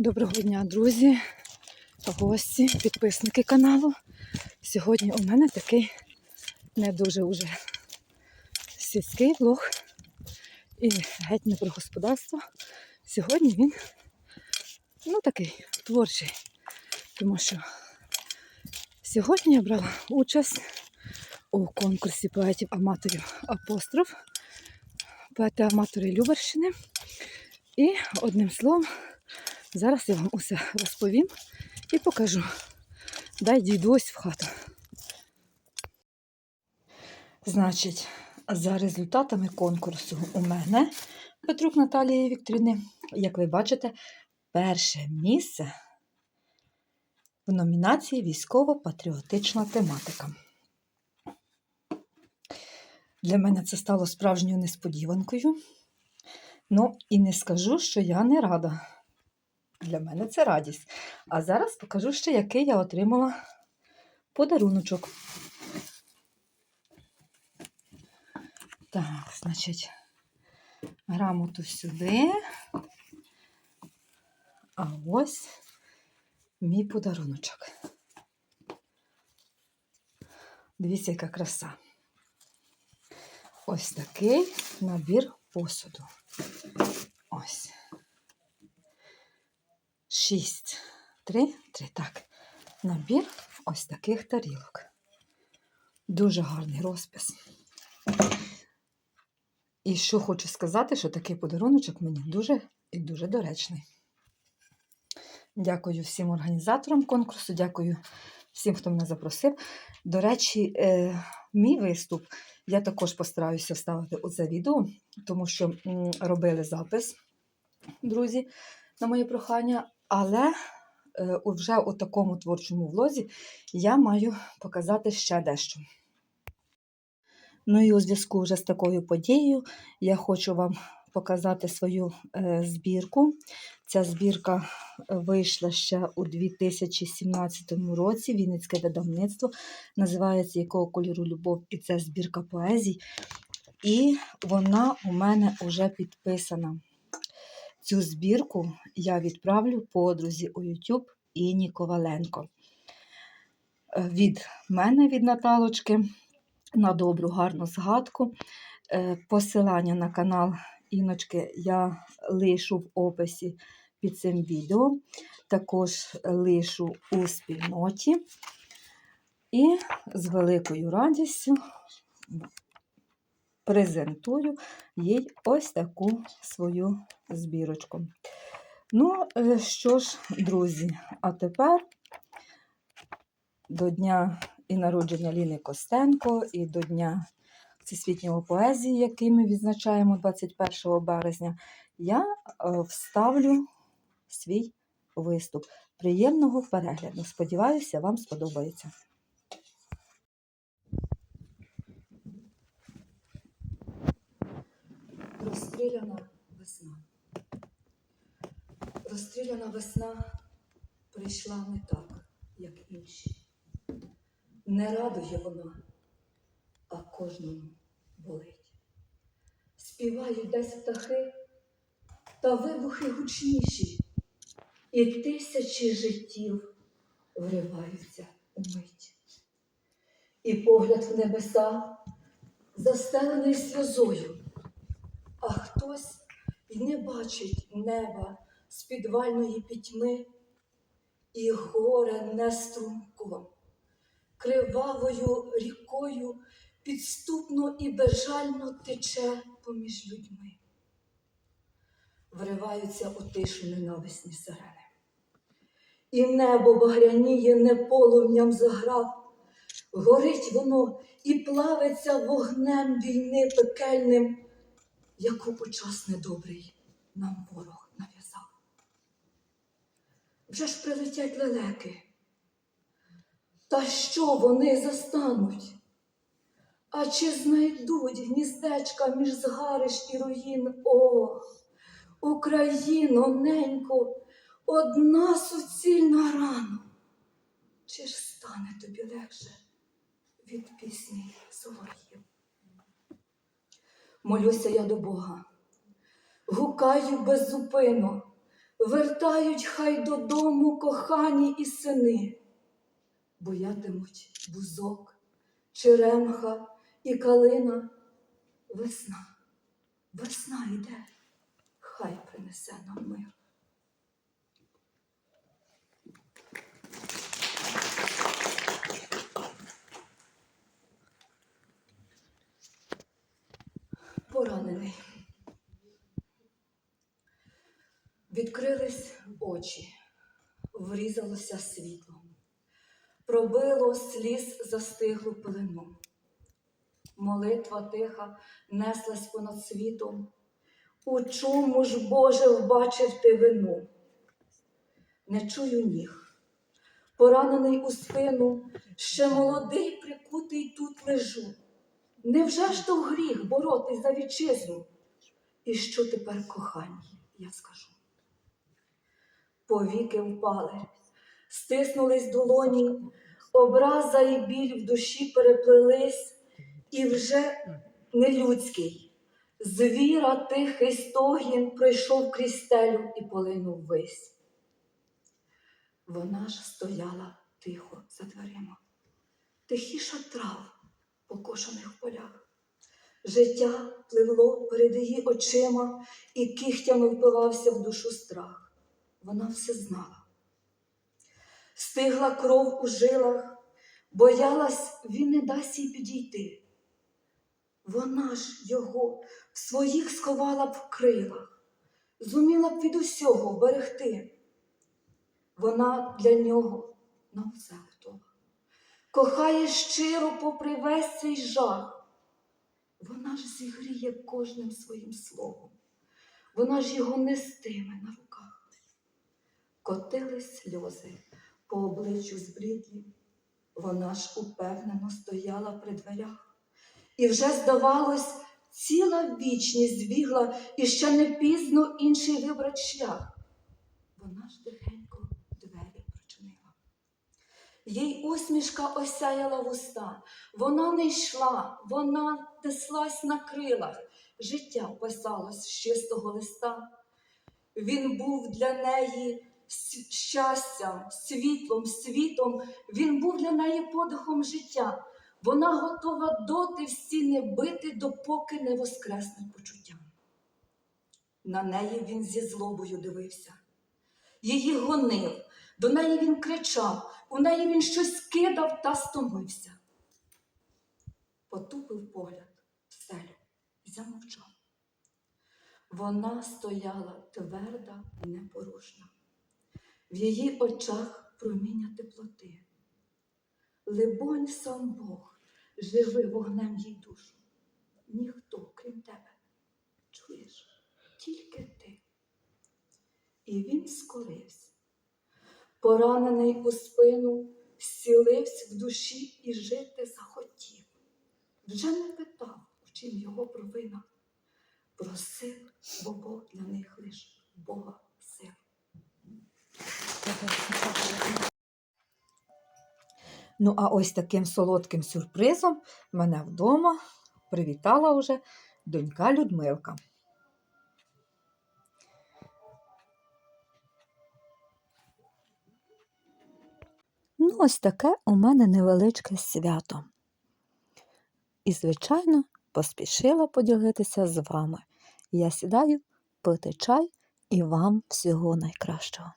Доброго дня, друзі, гості, підписники каналу. Сьогодні у мене такий не дуже уже сільський влог і геть не про господарство. Сьогодні він ну такий творчий, тому що сьогодні я брала участь у конкурсі поетів-аматорів апостроф, поети-аматори Любарщини. І одним словом, зараз я вам усе розповім і покажу. Дай дійду ось в хату. Значить, за результатами конкурсу у мене Петрук Наталії Вікторівни, як ви бачите, перше місце в номінації Військово-патріотична тематика. Для мене це стало справжньою несподіванкою. Ну, і не скажу, що я не рада. Для мене це радість. А зараз покажу ще, який я отримала подаруночок. Так, значить, грамоту сюди. А ось мій подаруночок. Дивіться, яка краса. Ось такий набір посуду. Ось. Шість. Три, три. Так. Набір ось таких тарілок. Дуже гарний розпис. І що хочу сказати, що такий подаруночок мені дуже і дуже доречний. Дякую всім організаторам конкурсу, дякую всім, хто мене запросив. До речі, е, мій виступ я також постараюся вставити у це відео, тому що робили запис, друзі, на моє прохання, але е, вже у такому творчому влозі я маю показати ще дещо. Ну і у зв'язку вже з такою подією я хочу вам показати свою е, збірку. Ця збірка вийшла ще у 2017 році. Вінницьке видавництво. Називається Якого кольору любов? І це збірка поезій. І вона у мене вже підписана. Цю збірку я відправлю подрузі у YouTube Іні Коваленко. Е, Від мене, від Наталочки, на добру, гарну згадку. Е, Посилання на канал Іночки я лишу в описі під цим відео. Також лишу у спільноті. І з великою радістю презентую їй ось таку свою збірочку. Ну, е, що ж, друзі, а тепер до дня і народження Ліни Костенко, і до Дня Всесвітнього поезії, який ми відзначаємо 21 березня, я е, вставлю свій виступ. Приємного перегляду. Сподіваюся, вам сподобається. Розстріляна весна. Розстріляна весна прийшла не так, як інші. Не радує вона, а кожному болить. Співають десь птахи, та вибухи гучніші, і тисячі життів вриваються у мить. І погляд в небеса застелений сльозою, а хтось і не бачить неба з підвальної пітьми, і горе не струмком, кривавою рікою підступно і безжально тече поміж людьми. Вриваються у тишу ненависні сирени. І небо багряніє не полум'ям заграв, горить воно і плавиться вогнем війни пекельним, яку у час недобрий нам ворог нав'язав. Вже ж прилетять лелеки. Та що вони застануть? А чи знайдуть гніздечка між згарищ і руїн? О, Україно, ненько, одна суцільна рана. Чи ж стане тобі легше від пісні солов'їв? Молюся я до Бога, гукаю беззупинно, Вертають хай додому кохані і сини, боятимуть бузок, черемха і калина. Весна, весна йде, хай принесе нам мир. Поранений. Відкрились очі, врізалося світло, пробило сліз застиглу пелену. Молитва тиха неслась понад світом. У чому ж, Боже, вбачив ти вину? Не чую ніг, поранений у спину, ще молодий, прикутий тут лежу. Невже ж то гріх боротись за вітчизну? І що тепер коханій, я скажу? Повіки впали, стиснулись долоні, образа і біль в душі переплелись, і вже нелюдський. Звіра тихий стогін пройшов крізь стелю і полинув вись. Вона ж стояла тихо за дверима, тихіша трав, покошених в полях. Життя пливло перед її очима, і кігтями впивався в душу страх. Вона все знала. Стигла кров у жилах, боялась, він не дасть їй підійти. Вона ж його в своїх сховала б в крилах, зуміла б від усього берегти. Вона для нього на все готова, кохає щиро попри весь свій жах. Вона ж зігріє кожним своїм словом, вона ж його нестиме на руках. Котились сльози по обличчю зблідлі, вона ж упевнено стояла при дверях. І вже, здавалось, ціла вічність збігла, і ще не пізно інший вибрать шлях. Вона ж Їй усмішка осяяла вуста, вона не йшла, вона неслась на крилах, життя писалось з чистого листа. Він був для неї щастям, світлом, світом, він був для неї подихом життя. Вона готова доти в стіни бити, допоки не воскресне почуття. На неї він зі злобою дивився, її гонив, до неї він кричав, у неї він щось кидав та стомився. Потупив погляд в стелю і замовчав. Вона стояла тверда, і непорушна. В її очах проміння теплоти. Либонь сам Бог живи вогнем їй душу. Ніхто, крім тебе, чуєш, тільки ти. І він скорився, поранений у спину, зцілився в душі і жити захотів. Вже не питав, в чим його провина. Просив, бо Бог для них лиш Бога сил. Ну, а ось таким солодким сюрпризом мене вдома привітала уже донька Людмилка. Ну, ось таке у мене невеличке свято. І, звичайно, поспішила поділитися з вами. Я сідаю пити чай і вам всього найкращого.